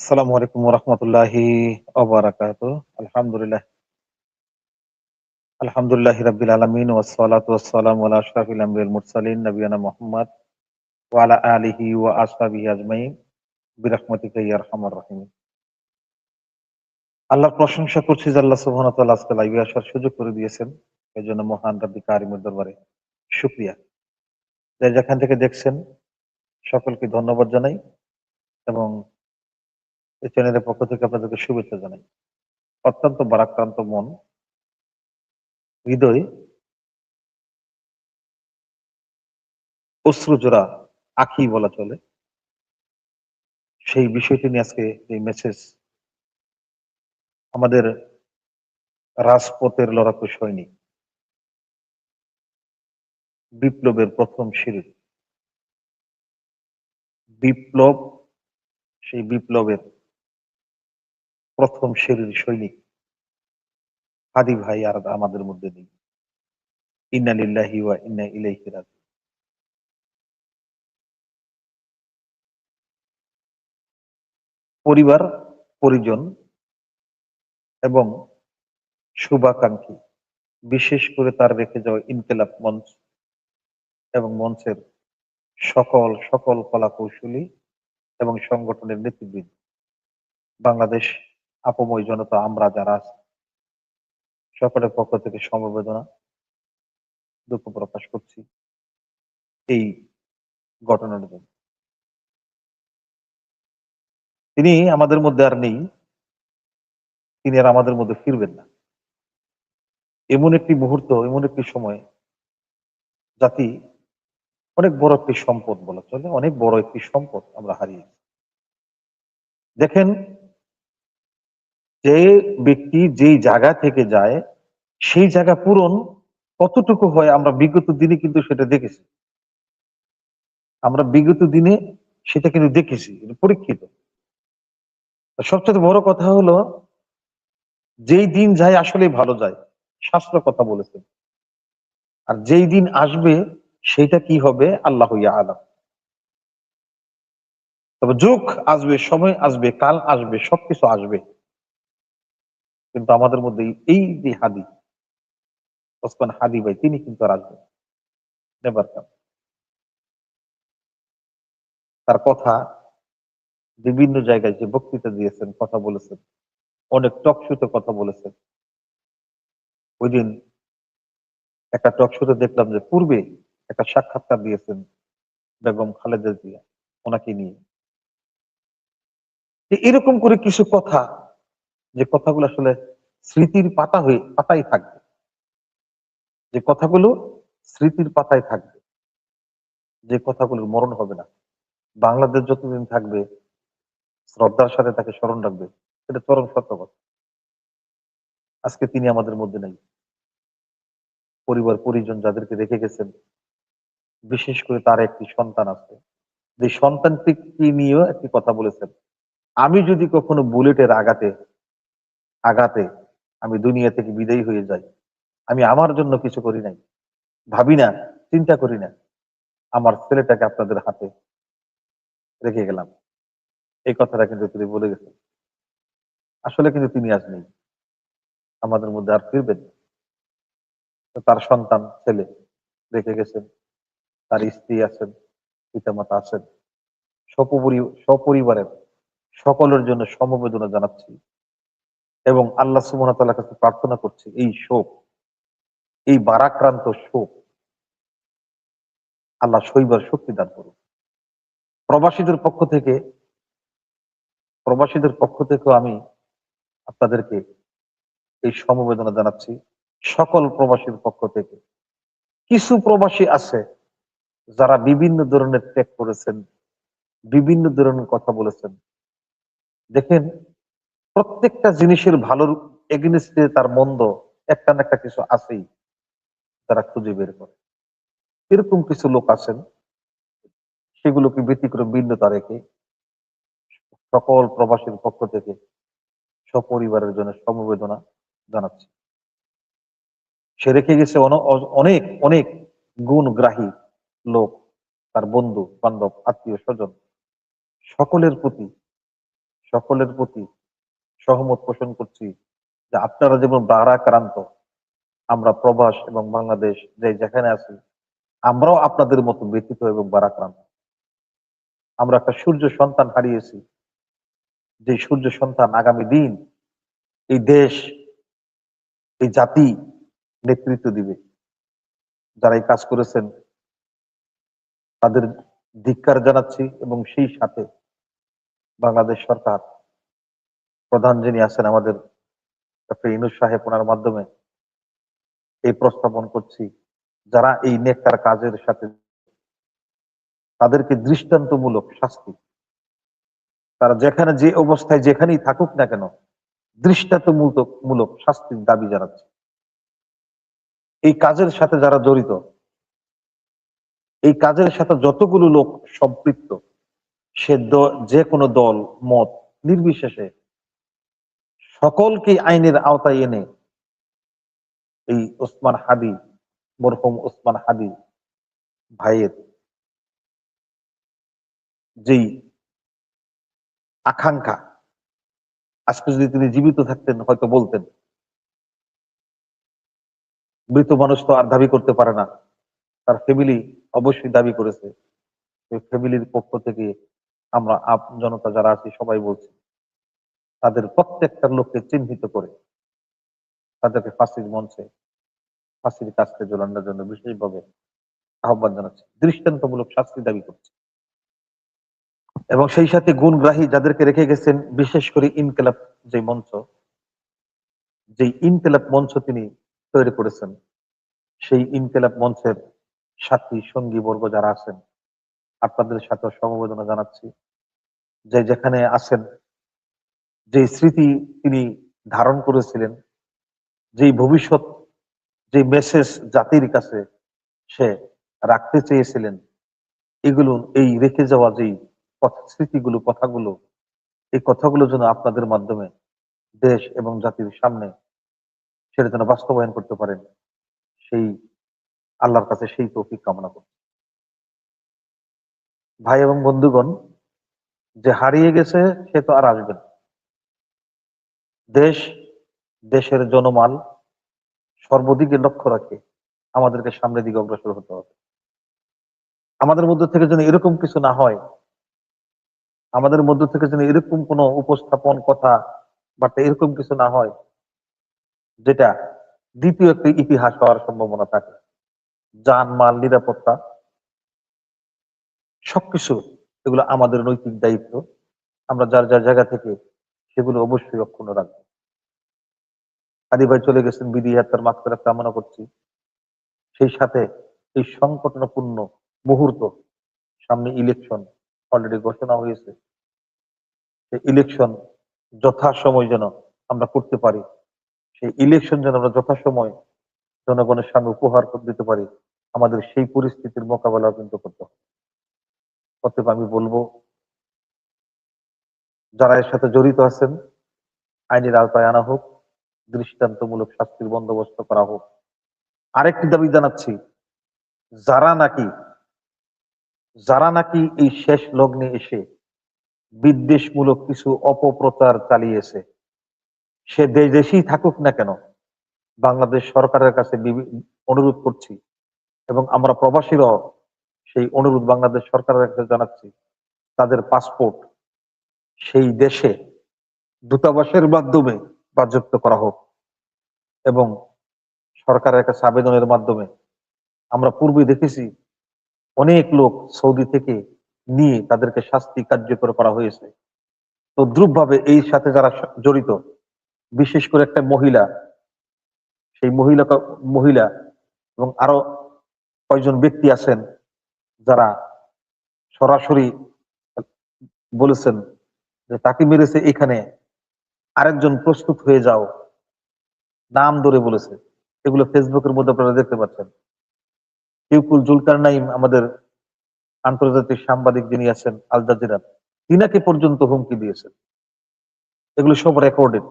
আসসালামু আলাইকুম ওরহমতুল্লাহি ওবারাকাত আলহামদুলিল্লাহ। আলহামদুলিল্লাহ রাব্বিল আলামিন ওয়াসসালাতু ওয়াসসালামু আলা আশরাফিল মুরসালিন নবিয়ানা মুহাম্মদ ওয়া আলা আলিহি ওয়া আসহাবিহি আজমাইন। বিরহমাতিকা ইয়া আরহামার রাহিমিন। আল্লাহর প্রশংসা করছি যে আল্লাহ সুবহানাহু ওয়া আজকে লাইভে আসার সুযোগ করে দিয়েছেন। এজন্য মহান রাব্বি কারিমের দরবারে শুকরিয়া। যে যেখান থেকে দেখছেন, সকলকে ধন্যবাদ জানাই এবং এই চ্যানেলের পক্ষ থেকে আপনাদেরকে শুভেচ্ছা জানাই। অত্যন্ত বারাক্রান্ত মন, হৃদয়, অশ্রুজোড়া আখি বলা চলে। সেই বিষয়টি নিয়ে আজকে এই মেসেজ আমাদের রাজপথের লড়াকু সৈনিক বিপ্লবের প্রথম সিঁড়ি বিপ্লব, সেই বিপ্লবের প্রথম সিঁড়ির সৈনিক। হাদি ভাই আর আমাদের মধ্যে নেই। ইন্না লিল্লাহি ওয়া ইন্না ইলাইহি রাজিউন। পরিবার, পরিজন এবং শুভাকাঙ্ক্ষী, বিশেষ করে তার রেখে যাওয়া ইনকেলাব মঞ্চ এবং মঞ্চের সকল সকল কলা কৌশলী এবং সংগঠনের নেতৃবৃন্দ। বাংলাদেশ আপময় জনতা, আমরা যারা আছি, সকলের পক্ষ থেকে সমবেদনা, দুঃখ প্রকাশ করছি এই ঘটনার জন্য। তিনি আমাদের মধ্যে আর নেই, তিনি আর আমাদের মধ্যে ফিরবেন না। এমন একটি মুহূর্ত, এমন একটি সময়, জাতি অনেক বড় একটি সম্পদ বলা চলে, অনেক বড় একটি সম্পদ আমরা হারিয়েছি। দেখেন যে ব্যক্তি যেই জায়গা থেকে যায়, সেই জায়গা পূরণ কতটুকু হয় আমরা বিগত দিনে কিন্তু সেটা দেখেছি। আমরা বিগত দিনে সেটা কিন্তু দেখেছি পরীক্ষিত। সবচেয়ে বড় কথা হলো, যেই দিন যায় আসলে ভালো যায়, শাস্ত্র কথা বলেছেন। আর যেই দিন আসবে, সেটা কি হবে? আল্লাহ আলাম তবে যুগ আসবে, সময় আসবে, কাল আসবে, সবকিছু আসবে। কিন্তু আমাদের মধ্যে এই যে হাদি, ওসমান হাদি ভাই, তিনি কিন্তু আর আসবেন কাম তার কথা বিভিন্ন জায়গায় যে বক্তৃতা দিয়েছেন, কথা বলেছেন, অনেক টক শুতে কথা বলেছেন। ওই দিন একটা টক শুতে দেখলাম যে পূর্বে একটা সাক্ষাৎকার দিয়েছেন বেগম খালেদা জিয়া, ওনাকে নিয়ে। এরকম করে কিছু কথা যে কথাগুলো আসলে স্মৃতির পাতা হয়ে, পাতাই থাকবে। যে কথাগুলো স্মৃতির পাতায় থাকবে, যে কথাগুলোর মরণ হবে না। বাংলাদেশ যতদিন থাকবে, শ্রদ্ধার সাথে তাকে স্মরণ রাখবে, এটা চরম সত্য কথা। আজকে তিনি আমাদের মধ্যে নেই। পরিবার, পরিজন যাদেরকে রেখে গেছেন, বিশেষ করে তার একটি সন্তান আছে। যে সন্তানটি নিয়েও একটি কথা বলেছেন, আমি যদি কখনো বুলেটের আঘাতে আঘাতে আমি দুনিয়া থেকে বিদায়ী হয়ে যাই। আমি আমার জন্য কিছু করি নাই। ভাবি না, চিন্তা করি না। আমার ছেলেটাকে আপনাদের হাতে রেখে গেলাম। এই কথাটা কিন্তু তিনি বলে গেছেন। আসলে কিন্তু তিনি আজ নেই। আমাদের মধ্যে আর ফিরবেন তার সন্তান, ছেলে রেখে গেছেন। তার স্ত্রী আছেন, পিতামাতা আছেন। সপরি সপরিবারের সকলের জন্য সমবেদনা জানাচ্ছি। এবং আল্লাহ সুমনতালার কাছে প্রার্থনা করছি, এই শোক, এই বারাক্রান্ত শোক আল্লাহ শৈবার শক্তি দান করুন। প্রবাসীদের পক্ষ থেকে, প্রবাসীদের পক্ষ থেকেও আমি আপনাদেরকে এই সমবেদনা জানাচ্ছি, সকল প্রবাসীর পক্ষ থেকে। কিছু প্রবাসী আছে যারা বিভিন্ন ধরনের ত্যাগ করেছেন, বিভিন্ন ধরনের কথা বলেছেন। দেখেন প্রত্যেকটা জিনিসের ভালোর এগেনিস্টে তার মন্দ একটা না একটা কিছু আছেই তারা খুঁজে বের করে। এরকম কিছু লোক আছেন, সেগুলোকে ব্যতিক্রম ভিন্নতা রেখে সকল প্রবাসীর পক্ষ থেকে সপরিবারের জন্য সমবেদনা জানাচ্ছি। সে রেখে গেছে অনেক অনেক গুণগ্রাহী লোক, তার বন্ধু, বান্ধব, আত্মীয়, স্বজন। সকলের প্রতি সকলের প্রতি সহমত পোষণ করছি যে আপনারা যেমন বারাক্রান্ত, আমরা প্রবাস এবং বাংলাদেশ যে যেখানে আছি, আমরাও আপনাদের মতো ব্যথিত এবং বারাক্রান্ত। আমরা একটা সূর্য সন্তান হারিয়েছি। যে সূর্য সন্তান আগামী দিন এই দেশ, এই জাতি নেতৃত্ব দিবে। যারা এই কাজ করেছেন, তাদের ধিক্কার জানাচ্ছি এবং সেই সাথে বাংলাদেশ সরকার প্রধান যিনি আছেন আমাদের ডক্টর ইনুস সাহেব, ওনার মাধ্যমে এই প্রস্তাবন করছি, যারা এই নেককার কাজের সাথে তাদেরকে দৃষ্টান্তমূলক শাস্তি, তারা যেখানে যে অবস্থায় যেখানেই থাকুক না কেন, দৃষ্টান্তমূলক মূলক শাস্তির দাবি জানাচ্ছে। এই কাজের সাথে যারা জড়িত, এই কাজের সাথে যতগুলো লোক সম্পৃক্ত, সে যে কোনো দল, মত নির্বিশেষে সকলকে আইনের আওতায় এনে এই ওসমান হাদি, মরহুম ওসমান হাদি ভাইয়ের যেই আকাঙ্ক্ষা, আজকে যদি তিনি জীবিত থাকতেন, হয়তো বলতেন, মৃত মানুষ তো আর দাবি করতে পারে না, তার ফ্যামিলি অবশ্যই দাবি করেছে ফ্যামিলির পক্ষ থেকে আমরা আপ জনতা যারা আছি সবাই বলছি। তাদের প্রত্যেকটা লোককে চিহ্নিত করে তাদেরকে ফাঁসির মঞ্চে, ফাঁসির কাছতে ঝোলানোর জন্য বিশেষভাবে আহ্বান জানাচ্ছি, দৃষ্টান্তমূলক শাস্তি দাবি করছে। এবং সেই সাথে গুণগ্রাহী যাদেরকে রেখে গেছেন, বিশেষ করে ইনকেলাব যে মঞ্চ যে ইনকেলাব মঞ্চ তিনি তৈরি করেছেন, সেই ইনকেলাব মঞ্চের সাথী সঙ্গী বর্গ যারা আছেন, আপনাদের সাথে সমবেদনা জানাচ্ছি যে যেখানে আছেন যে স্মৃতি তিনি ধারণ করেছিলেন, যেই ভবিষ্যৎ যে মেসেজ জাতির কাছে সে রাখতে চেয়েছিলেন, এগুলো, এই রেখে যাওয়া যেই স্মৃতিগুলো, কথাগুলো, এই কথাগুলো যেন আপনাদের মাধ্যমে দেশ এবং জাতির সামনে সেটা যেন বাস্তবায়ন করতে পারেন, সেই আল্লাহর কাছে সেই তৌফিক কামনা করছি। ভাই এবং বন্ধুগণ, যে হারিয়ে গেছে সে তো আর আসবে না। দেশ, দেশের জনমাল সর্বদিকে লক্ষ্য রাখে, আমাদেরকে সামনের দিকে অগ্রসর হতে হবে। আমাদের মধ্যে থেকে যেন এরকম কিছু না হয়, আমাদের মধ্য থেকে যেন এরকম কোনো উপস্থাপন, কথা, বার্তা এরকম কিছু না হয়, যেটা দ্বিতীয় একটি ইতিহাস হওয়ার সম্ভাবনা থাকে। যান মাল নিরাপত্তা, সবকিছু এগুলো আমাদের নৈতিক দায়িত্ব। আমরা যার যার জায়গা থেকে সেগুলো অবশ্যই অক্ষুণ্ণ রাখব। আদি ভাই চলে গেছেন, বিধি হাত্তার মাত্রা কামনা করছি। সেই সাথে এই সংকটপূর্ণ মুহূর্ত, সামনে ইলেকশন অলরেডি ঘোষণা হয়েছে। সেই ইলেকশন যথাসময় যেন আমরা করতে পারি। সেই ইলেকশন যেন আমরা যথাসময় জনগণের সামনে উপহার দিতে পারি। আমাদের সেই পরিস্থিতির মোকাবেলা কিন্তু করতে হবে। অতএব আমি বলব যারা এর সাথে জড়িত আছেন, আইনের আওতায় আনা হোক, দৃষ্টান্তমূলক শাস্তির বন্দোবস্ত করা হোক। আরেকটি দাবি জানাচ্ছি, যারা নাকি যারা নাকি এই শেষ লগ্নে এসে বিদ্বেষমূলক কিছু অপপ্রচার চালিয়েছে, সে দেশ দেশেই থাকুক না কেন, বাংলাদেশ সরকারের কাছে অনুরোধ করছি এবং আমরা প্রবাসীরাও সেই অনুরোধ বাংলাদেশ সরকারের কাছে জানাচ্ছি, তাদের পাসপোর্ট সেই দেশে দূতাবাসের মাধ্যমে বাজেয়াপ্ত করা হোক এবং সরকারের কাছে আবেদনের মাধ্যমে আমরা পূর্বে দেখেছি অনেক লোক সৌদি থেকে নিয়ে তাদেরকে শাস্তি কার্যকর করা হয়েছে। তো দ্রুপভাবে এই সাথে যারা জড়িত, বিশেষ করে একটা মহিলা, সেই মহিলা মহিলা এবং আরও কয়েকজন ব্যক্তি আছেন যারা সরাসরি বলেছেন যে তাকে মেরেছে এখানে। আরেকজন প্রস্তুত হয়ে যাও। নাম ধরে বলেছে। এগুলো ফেসবুকের মধ্যে আপনারা দেখতে পাচ্ছেন। ইউকুল জুলকার নাইম আমাদের আন্তর্জাতিক সাংবাদিক যিনি আছেন, আল জাজিরা, তিনাকে পর্যন্ত হুমকি দিয়েছেন। এগুলো সব রেকর্ডেড।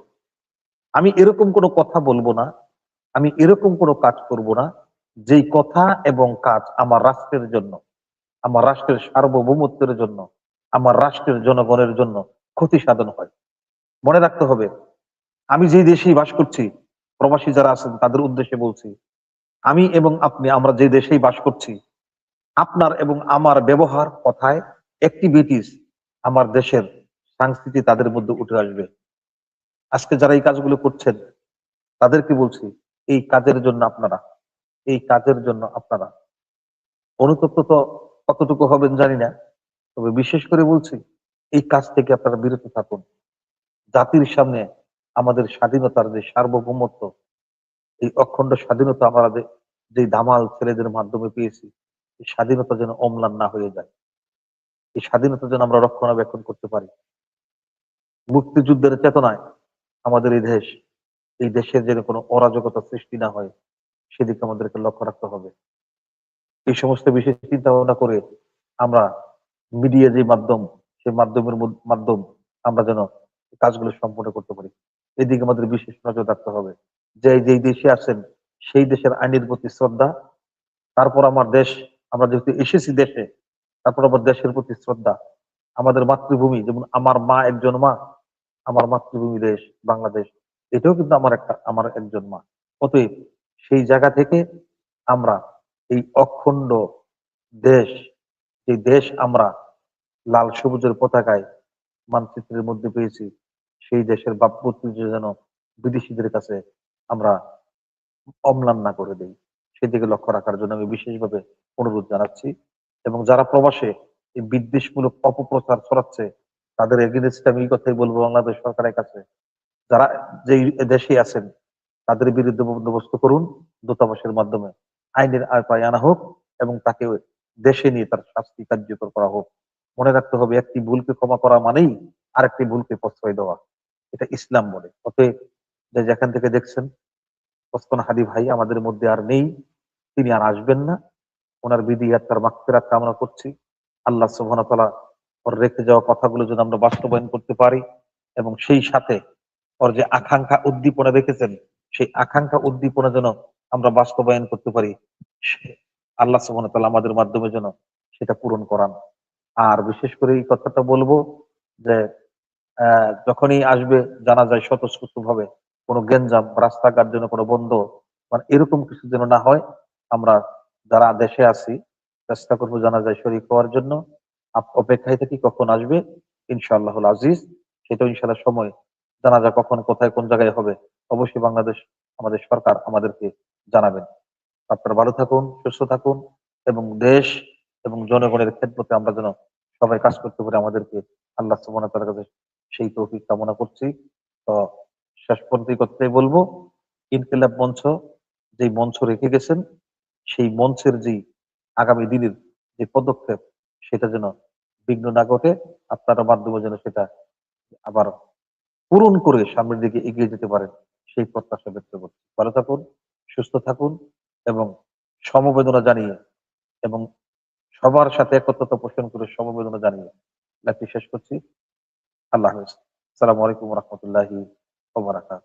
আমি এরকম কোনো কথা বলব না। আমি এরকম কোনো কাজ করব না। যেই কথা এবং কাজ আমার রাষ্ট্রের জন্য, আমার রাষ্ট্রের সার্বভৌমত্বের জন্য, আমার রাষ্ট্রের জনগণের জন্য ক্ষতি সাধন হয়। মনে রাখতে হবে, আমি যেই দেশেই বাস করছি, প্রবাসী যারা আছেন তাদের উদ্দেশ্যে বলছি, আমি এবং আপনি, আমরা যে দেশেই বাস করছি, আপনার এবং আমার ব্যবহার কথায় অ্যাক্টিভিটিস আমার দেশের সংস্কৃতি তাদের মধ্যে উঠে আসবে। আজকে যারা এই কাজগুলো করছেন, তাদেরকে বলছি, এই কাজের জন্য আপনারা, এই কাজের জন্য আপনারা। অনুতপ্ত তো কতটুকু হবেন জানি না, তবে বিশেষ করে বলছি এই কাজ থেকে আপনারা বিরত থাকুন। জাতির সামনে আমাদের স্বাধীনতার যে সার্বভৌমত্ব, এই অখণ্ড স্বাধীনতা আমরা যে- দামাল ছেলেদের মাধ্যমে পেয়েছি, এই স্বাধীনতা যেন অম্লান না হয়ে যায়। এই স্বাধীনতা যেন আমরা রক্ষণাবেক্ষণ করতে পারি। মুক্তিযুদ্ধের চেতনায় আমাদের এই দেশ, এই দেশের যেন কোনো অরাজকতা সৃষ্টি না হয়, সেদিকে আমাদেরকে লক্ষ্য রাখতে হবে। এই সমস্ত বিষয়ে চিন্তা ভাবনা করে আমরা মিডিয়া যে মাধ্যম সেই মাধ্যমের মাধ্যম আমরা যেন কাজগুলো সম্পূর্ণ করতে পারি। এদিকে আমাদের বিশেষ নজর রাখতে হবে যে যেই দেশে আছেন, সেই দেশের আইনের প্রতি শ্রদ্ধা, তারপর আমার দেশ, আমরা যেহেতু এসেছি দেশে, তারপর আমার দেশের প্রতি শ্রদ্ধা। আমাদের মাতৃভূমি, যেমন আমার মা একজন মা, আমার মাতৃভূমি দেশ, বাংলাদেশ, এটাও কিন্তু আমার একটা, আমার একজন মা। অতএব সেই জায়গা থেকে আমরা এই অখণ্ড দেশ এই দেশ আমরা লাল সবুজের পতাকায় মানচিত্রের মধ্যে পেয়েছি। সেই দেশের বাপমূর্তি যেন বিদেশিদের কাছে আমরা অম্লান না করে দেই। সেদিকে লক্ষ্য রাখার জন্য আমি বিশেষভাবে অনুরোধ জানাচ্ছি এবং যারা প্রবাসে এই বিদ্বেষমূলক অপপ্রচার ছড়াচ্ছে, তাদের এগেনস্টে আমি এই কথাই বলব বাংলাদেশ সরকারের কাছে। যারা যেই দেশে আছেন, তাদের বিরুদ্ধে বন্দোবস্ত করুন, দূতাবাসের মাধ্যমে। আইনের আয়তায় আনা হোক এবং তাকে দেশে নিয়ে তার শাস্তি কার্যকর করা হোক। মনে রাখতে হবে, একটি ভুলকে ক্ষমা করা মানেই আরেকটি ভুলকে প্রশ্রয় দেওয়া। এটা ইসলাম বলে। অতএব যেখান থেকে দেখছেন ওসমান হাদি ভাই আমাদের মধ্যে আর নেই, তিনি আর আসবেন না। ওনার বিধি আর তার মাকফেরাত কামনা করছি। আল্লাহ সুবহান ওর রেখে যাওয়া কথাগুলো যেন আমরা বাস্তবায়ন করতে পারি এবং সেই সাথে ওর যে আকাঙ্ক্ষা উদ্দীপনা রেখেছেন, সেই আকাঙ্ক্ষা উদ্দীপনা যেন আমরা বাস্তবায়ন করতে পারি আল্লাহ সুবহান আমাদের মাধ্যমে যেন সেটা পূরণ করান। আর বিশেষ করে এই কথাটা বলব যে যখনই আসবে জানা যায় স্বতঃস্ফূর্ত ভাবে কোনো গেঞ্জাম, রাস্তাঘাট যেন কোনো বন্ধ মানে এরকম কিছু যেন না হয়, আমরা যারা দেশে আছি, চেষ্টা করব জানা যায় শরীর হওয়ার জন্য। অপেক্ষায় থাকি কখন আসবে ইনশাআল্লাহ আজিজ। সেটাও ইনশাআল্লাহ সময়। জানা যায় কখন, কোথায়, কোন জায়গায় হবে, অবশ্যই বাংলাদেশ, আমাদের সরকার আমাদেরকে জানাবেন। আপনারা ভালো থাকুন, সুস্থ থাকুন, এবং দেশ এবং জনগণের ক্ষেত্রে আমরা যেন সবাই কাজ করতে পারি, আমাদেরকে আল্লাহ সুবহানাহু কাছে সেই তৌফিক কামনা করছি। তো শেষ পর্যন্ত কথাই বলব, ইনকিলাব মঞ্চ যে মঞ্চ রেখে গেছেন, সেই মঞ্চের যে আগামী দিনের যে পদক্ষেপ, সেটা যেন বিঘ্ন না ঘটে, আপনার মাধ্যমে যেন সেটা আবার পূরণ করে সামনের দিকে এগিয়ে যেতে পারেন, সেই প্রত্যাশা ব্যক্ত করছি। ভালো থাকুন, সুস্থ থাকুন এবং সমবেদনা জানিয়ে এবং সবার সাথে একত্রত পোষণ করে সমবেদনা জানিয়ে লাইভটি শেষ করছি। আল্লাহ হাফিজ। আসসালামু আলাইকুম রহমতুল্লাহি ওবরাকাত